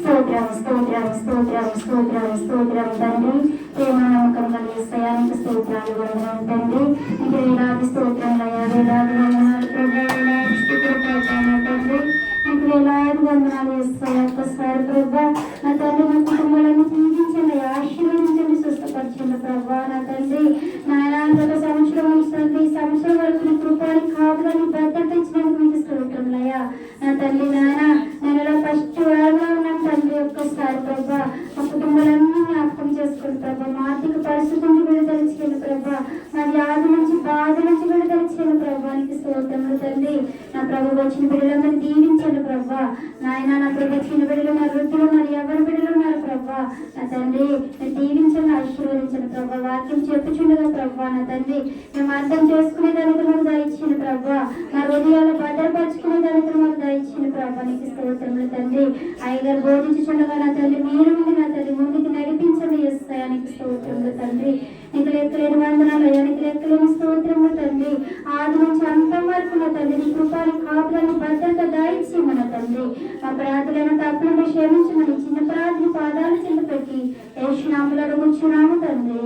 స్తోత్రం స్తోత్రం స్తోత్రం స్తోత్రం స్తోత్రం తండ్రి. ప్రేమ నమ్మకం కలిగే స్థయానికి స్తోత్రాలు వందనాలు తండ్రి. నీకు వేలాది స్తోత్రాలు అయ్యా వేలాది వందనాలు ప్రభా వేలాది ప్రభా నా తండ్రి. నీకు వేలాది వందనాలు ఇస్తాయి ఒక్కసారి ప్రభా. నా తండ్రి నా కుటుంబాలను దీవించండి ఆశీర్వదించండి స్వస్థపరచండి ప్రభా నా తండ్రి. నాయన గత సంవత్సరం నుంచి తండ్రి సంవత్సరం వరకు నీ కృపాని కాపులని భద్రత ఇచ్చినందుకు మీకు స్తోత్రములయ్యా నా తల్లి నాయన తండ్రి ప్రభా. మా కుటుంబాలన్నీ జ్ఞాపకం చేసుకోండి ప్రభా మా ఆర్థిక పరిస్థితి నుంచి విడుదల చేయండి ప్రభా. మా వ్యాధి నుంచి బాధ నుంచి విడుదల చేయండి ప్రభా. నీకు స్తోత్రములు తండ్రి. నా ప్రభు వచ్చిన బిడ్డలందరూ దీవించండి ప్రభా. నాయన నా ప్రభు వచ్చిన బిడ్డలు నా వృద్ధులు ఉన్నారు ఎవరి బిడ్డలు ఉన్నారు ప్రభా? నా తండ్రి నేను దీవించండి ఆశీర్వదించండి ప్రభా. వాక్యం చెప్పుచుండగా ప్రభా నా తండ్రి. మేము అర్థం చేసుకునే దానికి మాకు దయచేయండి ప్రభా. నా హృదయాలు భద్రపరుచుకునే దయచేయండి స్తోత్రములు తండ్రి అయ్యగారు బోధించుచుండగా నా తల్లి మీరు ముందు నా తల్లి ముందుకు నడిపించండి. ఇస్తాయానికి స్తోత్రములు తండ్రి. నీకు లెక్కలేని వందనాలు అయ్యానికి లెక్కలేని స్తోత్రములు తండ్రి. ఆది నుంచి అంతం వరకు నా తల్లి నీ కృపాలు కాపులను భద్రత దాయించి మన తండ్రి. మా ప్రార్థనలను తప్పులను క్షమించమని చిన్న ప్రార్థన పాదాలు చింత పెట్టి ఏసునాములు అడుగుచున్నాము తండ్రి.